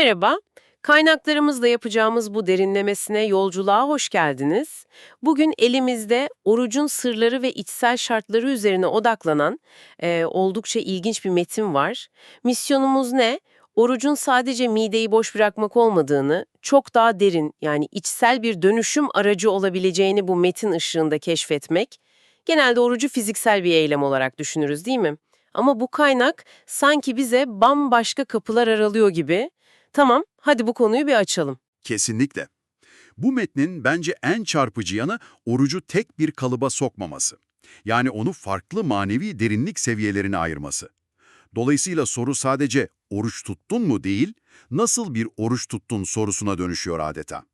Merhaba, kaynaklarımızla yapacağımız bu derinlemesine yolculuğa hoş geldiniz. Bugün elimizde orucun sırları ve içsel şartları üzerine odaklanan e, oldukça ilginç bir metin var. Misyonumuz ne? Orucun sadece mideyi boş bırakmak olmadığını, çok daha derin yani içsel bir dönüşüm aracı olabileceğini bu metin ışığında keşfetmek. Genelde orucu fiziksel bir eylem olarak düşünürüz değil mi? Ama bu kaynak sanki bize bambaşka kapılar aralıyor gibi. Tamam, hadi bu konuyu bir açalım. Kesinlikle. Bu metnin bence en çarpıcı yanı orucu tek bir kalıba sokmaması. Yani onu farklı manevi derinlik seviyelerine ayırması. Dolayısıyla soru sadece oruç tuttun mu değil, nasıl bir oruç tuttun sorusuna dönüşüyor adeta.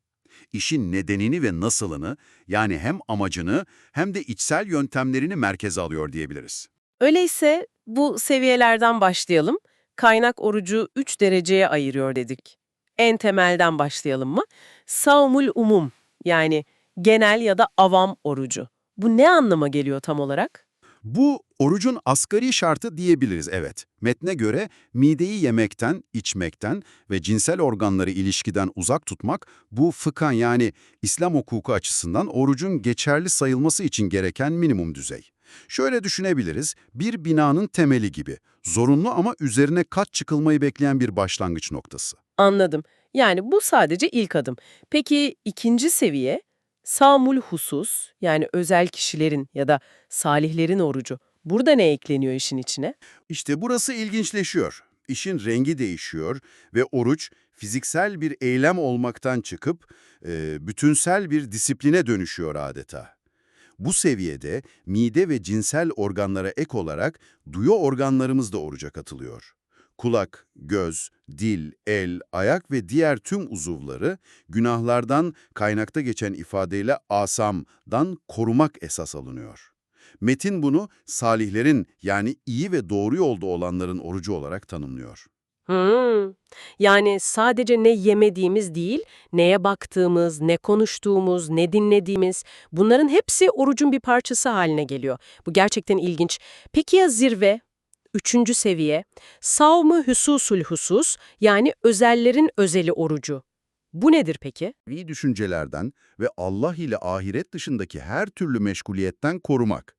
İşin nedenini ve nasılını, yani hem amacını hem de içsel yöntemlerini merkeze alıyor diyebiliriz. Öyleyse bu seviyelerden başlayalım. Kaynak orucu 3 dereceye ayırıyor dedik. En temelden başlayalım mı? Savmul umum yani genel ya da avam orucu. Bu ne anlama geliyor tam olarak? Bu orucun asgari şartı diyebiliriz evet. Metne göre mideyi yemekten, içmekten ve cinsel organları ilişkiden uzak tutmak bu fıkhan yani İslam hukuku açısından orucun geçerli sayılması için gereken minimum düzey. Şöyle düşünebiliriz, bir binanın temeli gibi, zorunlu ama üzerine kat çıkılmayı bekleyen bir başlangıç noktası. Anladım. Yani bu sadece ilk adım. Peki ikinci seviye? Samul husus yani özel kişilerin ya da salihlerin orucu. Burada ne ekleniyor işin içine? İşte burası ilginçleşiyor. İşin rengi değişiyor ve oruç fiziksel bir eylem olmaktan çıkıp e, bütünsel bir disipline dönüşüyor adeta. Bu seviyede mide ve cinsel organlara ek olarak duyu organlarımız da oruca katılıyor. Kulak, göz, dil, el, ayak ve diğer tüm uzuvları günahlardan kaynakta geçen ifadeyle asamdan korumak esas alınıyor. Metin bunu salihlerin yani iyi ve doğru yolda olanların orucu olarak tanımlıyor. Hmm. Yani sadece ne yemediğimiz değil, neye baktığımız, ne konuştuğumuz, ne dinlediğimiz bunların hepsi orucun bir parçası haline geliyor. Bu gerçekten ilginç. Peki ya zirve? Üçüncü seviye, savmı hususul husus yani özellerin özeli orucu. Bu nedir peki? İyi düşüncelerden ve Allah ile ahiret dışındaki her türlü meşguliyetten korumak.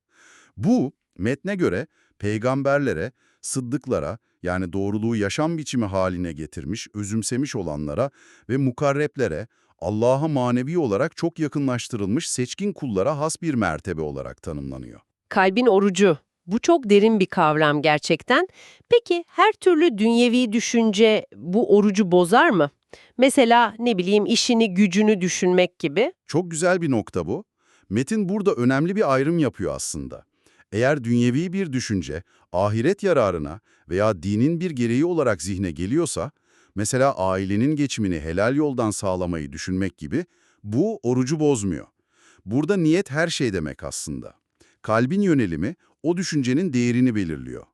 Bu, metne göre peygamberlere, sıddıklara yani doğruluğu yaşam biçimi haline getirmiş, özümsemiş olanlara ve mukarreplere, Allah'a manevi olarak çok yakınlaştırılmış seçkin kullara has bir mertebe olarak tanımlanıyor. Kalbin orucu. Bu çok derin bir kavram gerçekten. Peki her türlü dünyevi düşünce bu orucu bozar mı? Mesela ne bileyim işini gücünü düşünmek gibi. Çok güzel bir nokta bu. Metin burada önemli bir ayrım yapıyor aslında. Eğer dünyevi bir düşünce, ahiret yararına veya dinin bir gereği olarak zihne geliyorsa, mesela ailenin geçimini helal yoldan sağlamayı düşünmek gibi, bu orucu bozmuyor. Burada niyet her şey demek aslında. Kalbin yönelimi o düşüncenin değerini belirliyor.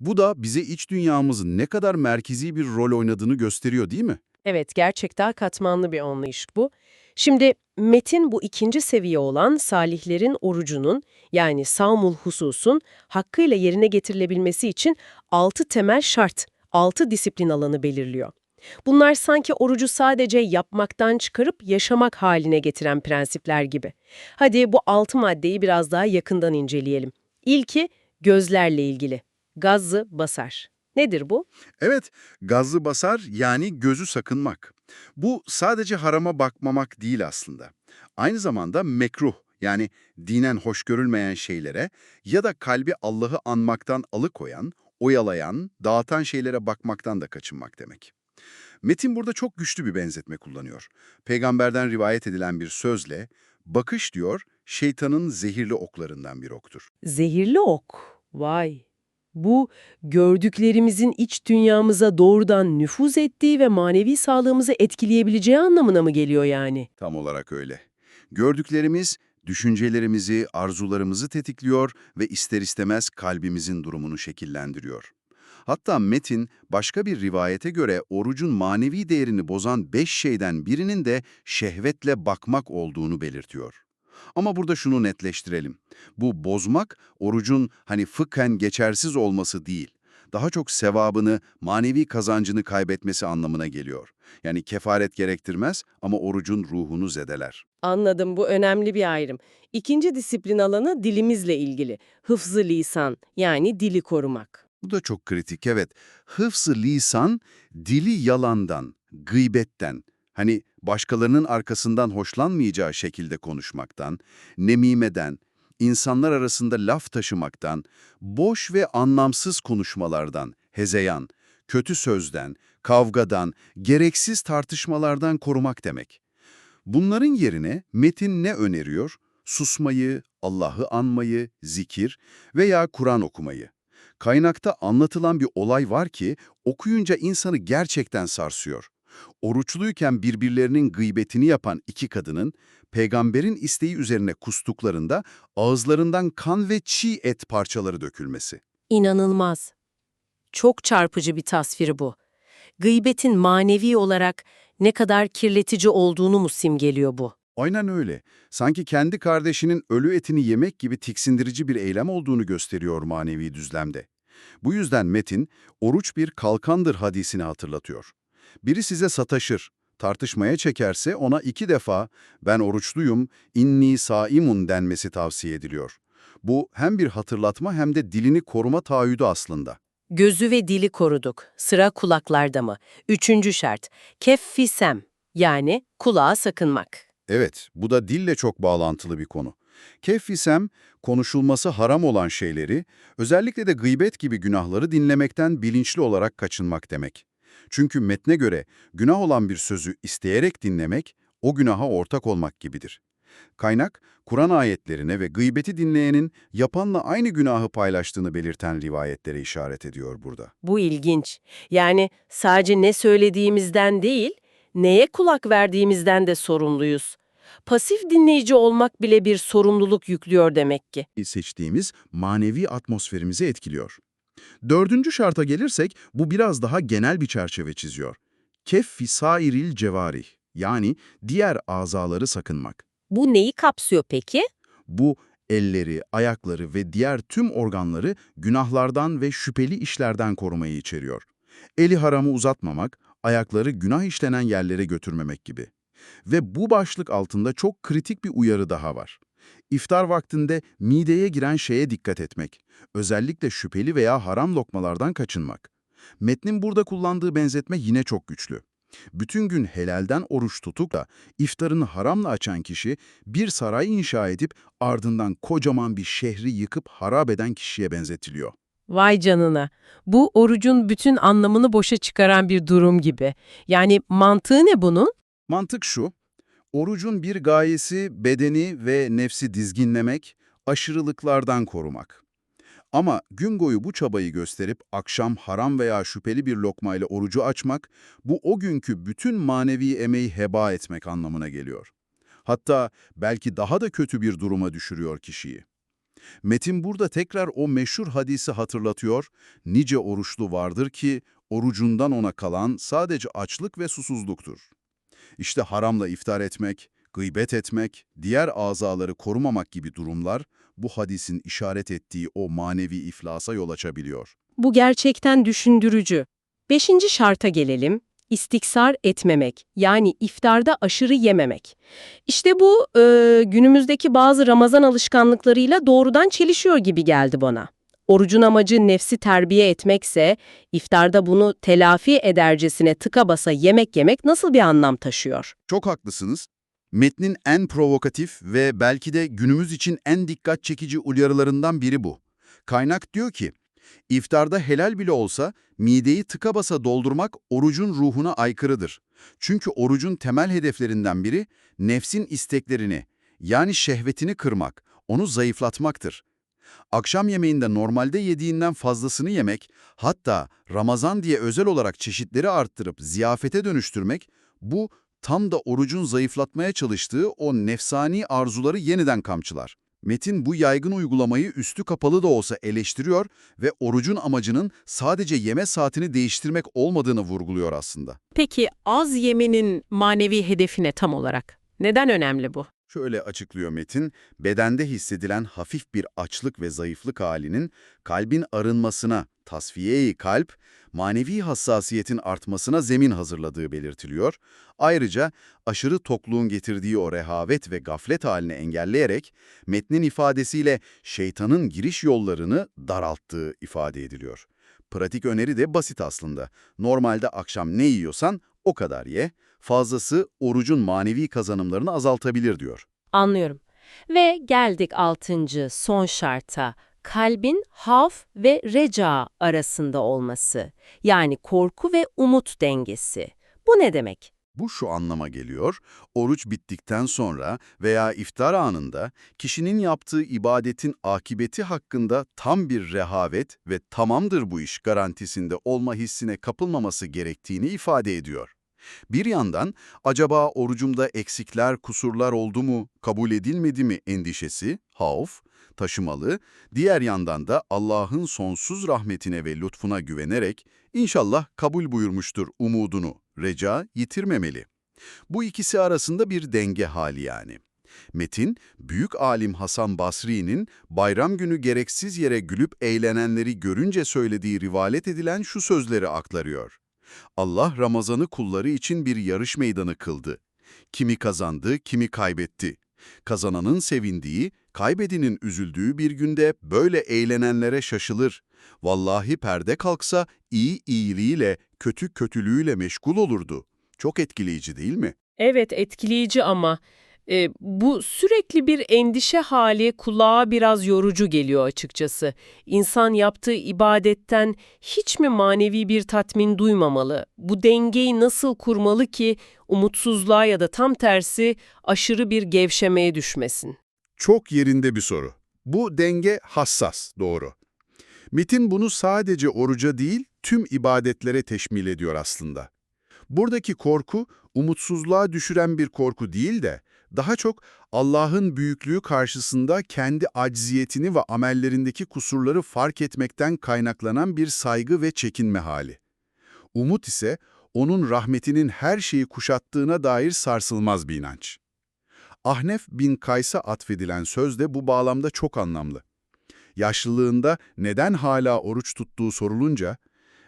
Bu da bize iç dünyamızın ne kadar merkezi bir rol oynadığını gösteriyor değil mi? Evet, gerçekten katmanlı bir anlayış bu. Şimdi metin bu ikinci seviye olan salihlerin orucunun yani savmul hususun hakkıyla yerine getirilebilmesi için altı temel şart, altı disiplin alanı belirliyor. Bunlar sanki orucu sadece yapmaktan çıkarıp yaşamak haline getiren prensipler gibi. Hadi bu altı maddeyi biraz daha yakından inceleyelim. İlki gözlerle ilgili. Gazı basar. Nedir bu? Evet, gazlı basar yani gözü sakınmak. Bu sadece harama bakmamak değil aslında. Aynı zamanda mekruh yani dinen hoş görülmeyen şeylere ya da kalbi Allah'ı anmaktan alıkoyan, oyalayan, dağıtan şeylere bakmaktan da kaçınmak demek. Metin burada çok güçlü bir benzetme kullanıyor. Peygamberden rivayet edilen bir sözle, bakış diyor, şeytanın zehirli oklarından bir oktur. Zehirli ok. Vay. Bu gördüklerimizin iç dünyamıza doğrudan nüfuz ettiği ve manevi sağlığımızı etkileyebileceği anlamına mı geliyor yani? Tam olarak öyle. Gördüklerimiz düşüncelerimizi, arzularımızı tetikliyor ve ister istemez kalbimizin durumunu şekillendiriyor. Hatta Metin başka bir rivayete göre orucun manevi değerini bozan beş şeyden birinin de şehvetle bakmak olduğunu belirtiyor. Ama burada şunu netleştirelim. Bu bozmak orucun hani fıkhen geçersiz olması değil. daha çok sevabını, manevi kazancını kaybetmesi anlamına geliyor. Yani kefaret gerektirmez ama orucun ruhunu zedeler. Anladım, bu önemli bir ayrım. İkinci disiplin alanı dilimizle ilgili. Hıfzı lisan, yani dili korumak. Bu da çok kritik, evet. Hıfzı lisan, dili yalandan, gıybetten, hani başkalarının arkasından hoşlanmayacağı şekilde konuşmaktan, nemimeden, insanlar arasında laf taşımaktan, boş ve anlamsız konuşmalardan, hezeyan, kötü sözden, kavgadan, gereksiz tartışmalardan korumak demek. Bunların yerine metin ne öneriyor? Susmayı, Allah'ı anmayı, zikir veya Kur'an okumayı. Kaynakta anlatılan bir olay var ki okuyunca insanı gerçekten sarsıyor. Oruçluyken birbirlerinin gıybetini yapan iki kadının peygamberin isteği üzerine kustuklarında ağızlarından kan ve çiğ et parçaları dökülmesi. İnanılmaz. Çok çarpıcı bir tasviri bu. Gıybetin manevi olarak ne kadar kirletici olduğunu mu simgeliyor bu? Aynen öyle. Sanki kendi kardeşinin ölü etini yemek gibi tiksindirici bir eylem olduğunu gösteriyor manevi düzlemde. Bu yüzden Metin, oruç bir kalkandır hadisini hatırlatıyor. Biri size sataşır, tartışmaya çekerse ona iki defa ben oruçluyum, inni saimun denmesi tavsiye ediliyor. Bu hem bir hatırlatma hem de dilini koruma taahhüdü aslında. Gözü ve dili koruduk. Sıra kulaklarda mı? Üçüncü şart. Keffisem, yani kulağa sakınmak. Evet, bu da dille çok bağlantılı bir konu. Keffisem, konuşulması haram olan şeyleri, özellikle de gıybet gibi günahları dinlemekten bilinçli olarak kaçınmak demek. Çünkü metne göre günah olan bir sözü isteyerek dinlemek, o günaha ortak olmak gibidir. Kaynak, Kur'an ayetlerine ve gıybeti dinleyenin yapanla aynı günahı paylaştığını belirten rivayetlere işaret ediyor burada. Bu ilginç. Yani sadece ne söylediğimizden değil, neye kulak verdiğimizden de sorumluyuz. Pasif dinleyici olmak bile bir sorumluluk yüklüyor demek ki. seçtiğimiz manevi atmosferimizi etkiliyor. Dördüncü şarta gelirsek bu biraz daha genel bir çerçeve çiziyor. Keffi sairil cevarih yani diğer azaları sakınmak. Bu neyi kapsıyor peki? Bu elleri, ayakları ve diğer tüm organları günahlardan ve şüpheli işlerden korumayı içeriyor. Eli haramı uzatmamak, ayakları günah işlenen yerlere götürmemek gibi. Ve bu başlık altında çok kritik bir uyarı daha var. İftar vaktinde mideye giren şeye dikkat etmek, özellikle şüpheli veya haram lokmalardan kaçınmak. Metnin burada kullandığı benzetme yine çok güçlü. Bütün gün helalden oruç tutup da iftarını haramla açan kişi bir saray inşa edip ardından kocaman bir şehri yıkıp harap eden kişiye benzetiliyor. Vay canına. Bu orucun bütün anlamını boşa çıkaran bir durum gibi. Yani mantığı ne bunun? Mantık şu, orucun bir gayesi bedeni ve nefsi dizginlemek, aşırılıklardan korumak. Ama gün boyu bu çabayı gösterip akşam haram veya şüpheli bir lokmayla orucu açmak, bu o günkü bütün manevi emeği heba etmek anlamına geliyor. Hatta belki daha da kötü bir duruma düşürüyor kişiyi. Metin burada tekrar o meşhur hadisi hatırlatıyor, nice oruçlu vardır ki orucundan ona kalan sadece açlık ve susuzluktur. İşte haramla iftar etmek, gıybet etmek, diğer azaları korumamak gibi durumlar bu hadisin işaret ettiği o manevi iflasa yol açabiliyor. Bu gerçekten düşündürücü. Beşinci şarta gelelim. İstiksar etmemek, yani iftarda aşırı yememek. İşte bu e, günümüzdeki bazı Ramazan alışkanlıklarıyla doğrudan çelişiyor gibi geldi bana. Orucun amacı nefsi terbiye etmekse, iftarda bunu telafi edercesine tıka basa yemek yemek nasıl bir anlam taşıyor? Çok haklısınız. Metnin en provokatif ve belki de günümüz için en dikkat çekici uyarılarından biri bu. Kaynak diyor ki, iftarda helal bile olsa mideyi tıka basa doldurmak orucun ruhuna aykırıdır. Çünkü orucun temel hedeflerinden biri nefsin isteklerini, yani şehvetini kırmak, onu zayıflatmaktır. Akşam yemeğinde normalde yediğinden fazlasını yemek, hatta Ramazan diye özel olarak çeşitleri arttırıp ziyafete dönüştürmek, bu tam da orucun zayıflatmaya çalıştığı o nefsani arzuları yeniden kamçılar. Metin bu yaygın uygulamayı üstü kapalı da olsa eleştiriyor ve orucun amacının sadece yeme saatini değiştirmek olmadığını vurguluyor aslında. Peki az yemenin manevi hedefine tam olarak? Neden önemli bu? Şöyle açıklıyor metin, bedende hissedilen hafif bir açlık ve zayıflık halinin kalbin arınmasına, tasfiye-i kalp, manevi hassasiyetin artmasına zemin hazırladığı belirtiliyor. Ayrıca aşırı tokluğun getirdiği o rehavet ve gaflet halini engelleyerek metnin ifadesiyle şeytanın giriş yollarını daralttığı ifade ediliyor. Pratik öneri de basit aslında. Normalde akşam ne yiyorsan o kadar ye, fazlası orucun manevi kazanımlarını azaltabilir diyor. Anlıyorum. Ve geldik altıncı son şarta. Kalbin haf ve reca arasında olması. Yani korku ve umut dengesi. Bu ne demek? Bu şu anlama geliyor, oruç bittikten sonra veya iftar anında kişinin yaptığı ibadetin akibeti hakkında tam bir rehavet ve tamamdır bu iş garantisinde olma hissine kapılmaması gerektiğini ifade ediyor. Bir yandan acaba orucumda eksikler, kusurlar oldu mu, kabul edilmedi mi endişesi, hauf, taşımalı, diğer yandan da Allah'ın sonsuz rahmetine ve lütfuna güvenerek inşallah kabul buyurmuştur umudunu, reca yitirmemeli. Bu ikisi arasında bir denge hali yani. Metin, büyük alim Hasan Basri'nin bayram günü gereksiz yere gülüp eğlenenleri görünce söylediği rivalet edilen şu sözleri aktarıyor. Allah Ramazan'ı kulları için bir yarış meydanı kıldı. Kimi kazandı, kimi kaybetti. Kazananın sevindiği, kaybedenin üzüldüğü bir günde böyle eğlenenlere şaşılır. Vallahi perde kalksa iyi iyiliğiyle, kötü kötülüğüyle meşgul olurdu. Çok etkileyici değil mi? Evet etkileyici ama e, bu sürekli bir endişe hali kulağa biraz yorucu geliyor açıkçası. İnsan yaptığı ibadetten hiç mi manevi bir tatmin duymamalı? Bu dengeyi nasıl kurmalı ki umutsuzluğa ya da tam tersi aşırı bir gevşemeye düşmesin? Çok yerinde bir soru. Bu denge hassas, doğru. Metin bunu sadece oruca değil, tüm ibadetlere teşmil ediyor aslında. Buradaki korku, umutsuzluğa düşüren bir korku değil de, daha çok Allah'ın büyüklüğü karşısında kendi acziyetini ve amellerindeki kusurları fark etmekten kaynaklanan bir saygı ve çekinme hali. Umut ise, onun rahmetinin her şeyi kuşattığına dair sarsılmaz bir inanç. Ahnef bin Kays'a atfedilen söz de bu bağlamda çok anlamlı. Yaşlılığında neden hala oruç tuttuğu sorulunca,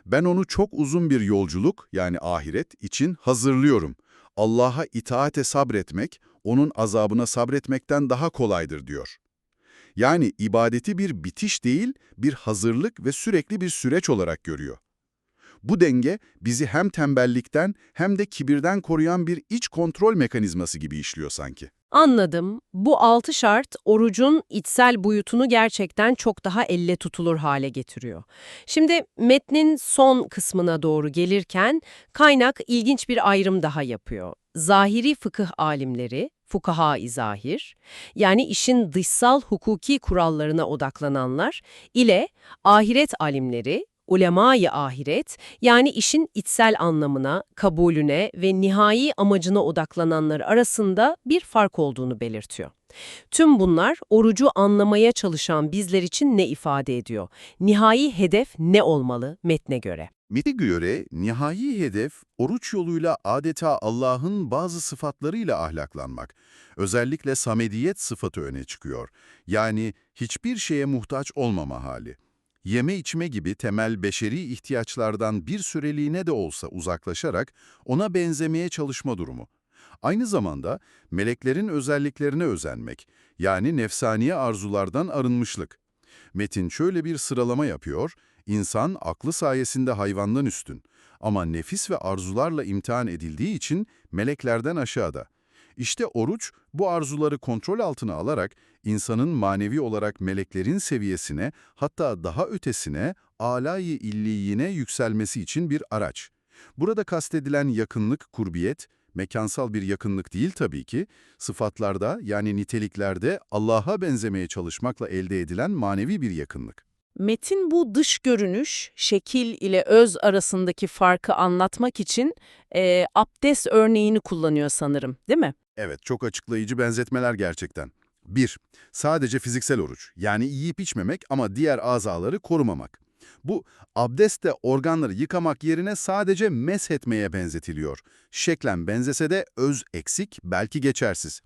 ben onu çok uzun bir yolculuk yani ahiret için hazırlıyorum. Allah'a itaate sabretmek, onun azabına sabretmekten daha kolaydır diyor. Yani ibadeti bir bitiş değil, bir hazırlık ve sürekli bir süreç olarak görüyor. Bu denge bizi hem tembellikten hem de kibirden koruyan bir iç kontrol mekanizması gibi işliyor sanki. Anladım. Bu altı şart orucun içsel boyutunu gerçekten çok daha elle tutulur hale getiriyor. Şimdi metnin son kısmına doğru gelirken kaynak ilginç bir ayrım daha yapıyor. Zahiri fıkıh alimleri, fukaha-i zahir, yani işin dışsal hukuki kurallarına odaklananlar ile ahiret alimleri, ulema-i ahiret, yani işin içsel anlamına, kabulüne ve nihai amacına odaklananlar arasında bir fark olduğunu belirtiyor. Tüm bunlar orucu anlamaya çalışan bizler için ne ifade ediyor? Nihai hedef ne olmalı metne göre? Met'e göre nihai hedef oruç yoluyla adeta Allah'ın bazı sıfatlarıyla ahlaklanmak. Özellikle samediyet sıfatı öne çıkıyor. Yani hiçbir şeye muhtaç olmama hali. Yeme içme gibi temel beşeri ihtiyaçlardan bir süreliğine de olsa uzaklaşarak ona benzemeye çalışma durumu. Aynı zamanda meleklerin özelliklerine özenmek, yani nefsaniye arzulardan arınmışlık. Metin şöyle bir sıralama yapıyor, İnsan aklı sayesinde hayvandan üstün ama nefis ve arzularla imtihan edildiği için meleklerden aşağıda. İşte oruç bu arzuları kontrol altına alarak insanın manevi olarak meleklerin seviyesine hatta daha ötesine alayı illiyine yükselmesi için bir araç. Burada kastedilen yakınlık, kurbiyet, mekansal bir yakınlık değil tabii ki, sıfatlarda yani niteliklerde Allah'a benzemeye çalışmakla elde edilen manevi bir yakınlık. Metin bu dış görünüş, şekil ile öz arasındaki farkı anlatmak için e, abdest örneğini kullanıyor sanırım, değil mi? Evet, çok açıklayıcı benzetmeler gerçekten. 1. Sadece fiziksel oruç, yani yiyip içmemek ama diğer azaları korumamak. Bu, abdestte organları yıkamak yerine sadece meshetmeye benzetiliyor. Şeklen benzese de öz eksik, belki geçersiz.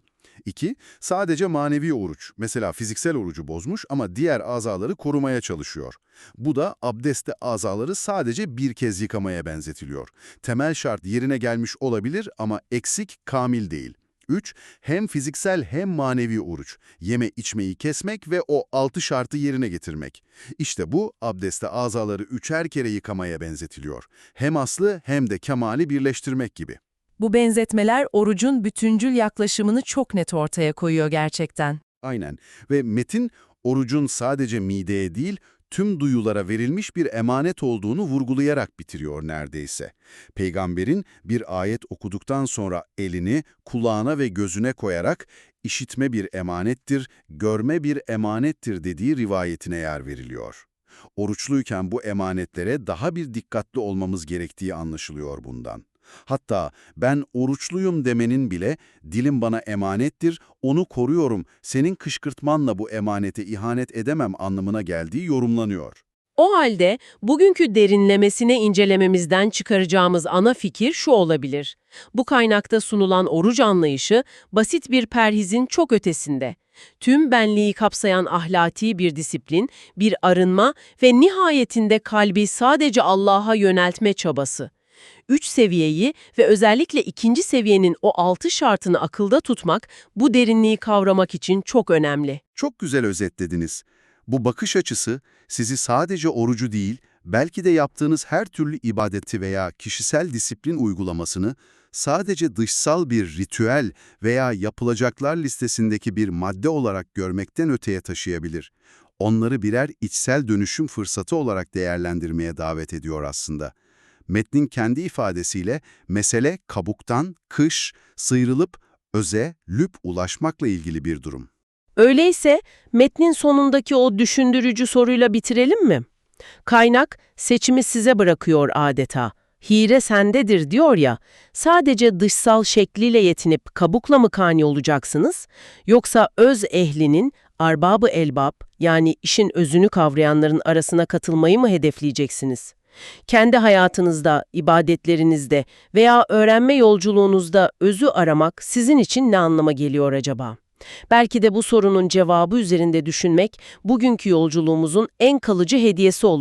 İki, sadece manevi oruç. Mesela fiziksel orucu bozmuş ama diğer azaları korumaya çalışıyor. Bu da abdestte azaları sadece bir kez yıkamaya benzetiliyor. Temel şart yerine gelmiş olabilir ama eksik, kamil değil. 3. Hem fiziksel hem manevi oruç. Yeme içmeyi kesmek ve o altı şartı yerine getirmek. İşte bu abdestte azaları üçer kere yıkamaya benzetiliyor. Hem aslı hem de kemali birleştirmek gibi. Bu benzetmeler orucun bütüncül yaklaşımını çok net ortaya koyuyor gerçekten. Aynen. Ve metin orucun sadece mideye değil, tüm duyulara verilmiş bir emanet olduğunu vurgulayarak bitiriyor neredeyse. Peygamberin bir ayet okuduktan sonra elini kulağına ve gözüne koyarak işitme bir emanettir, görme bir emanettir dediği rivayetine yer veriliyor. Oruçluyken bu emanetlere daha bir dikkatli olmamız gerektiği anlaşılıyor bundan. Hatta ben oruçluyum demenin bile dilim bana emanettir, onu koruyorum, senin kışkırtmanla bu emanete ihanet edemem anlamına geldiği yorumlanıyor. O halde bugünkü derinlemesine incelememizden çıkaracağımız ana fikir şu olabilir. Bu kaynakta sunulan oruç anlayışı basit bir perhizin çok ötesinde. Tüm benliği kapsayan ahlaki bir disiplin, bir arınma ve nihayetinde kalbi sadece Allah'a yöneltme çabası. Üç seviyeyi ve özellikle ikinci seviyenin o altı şartını akılda tutmak bu derinliği kavramak için çok önemli. Çok güzel özetlediniz. Bu bakış açısı sizi sadece orucu değil, belki de yaptığınız her türlü ibadeti veya kişisel disiplin uygulamasını sadece dışsal bir ritüel veya yapılacaklar listesindeki bir madde olarak görmekten öteye taşıyabilir. Onları birer içsel dönüşüm fırsatı olarak değerlendirmeye davet ediyor aslında. Metnin kendi ifadesiyle mesele kabuktan, kış, sıyrılıp öze, lüp ulaşmakla ilgili bir durum. Öyleyse metnin sonundaki o düşündürücü soruyla bitirelim mi? Kaynak seçimi size bırakıyor adeta. Hire sendedir diyor ya, sadece dışsal şekliyle yetinip kabukla mı kani olacaksınız? Yoksa öz ehlinin, arbabı elbab yani işin özünü kavrayanların arasına katılmayı mı hedefleyeceksiniz? Kendi hayatınızda, ibadetlerinizde veya öğrenme yolculuğunuzda özü aramak sizin için ne anlama geliyor acaba? Belki de bu sorunun cevabı üzerinde düşünmek bugünkü yolculuğumuzun en kalıcı hediyesi olur.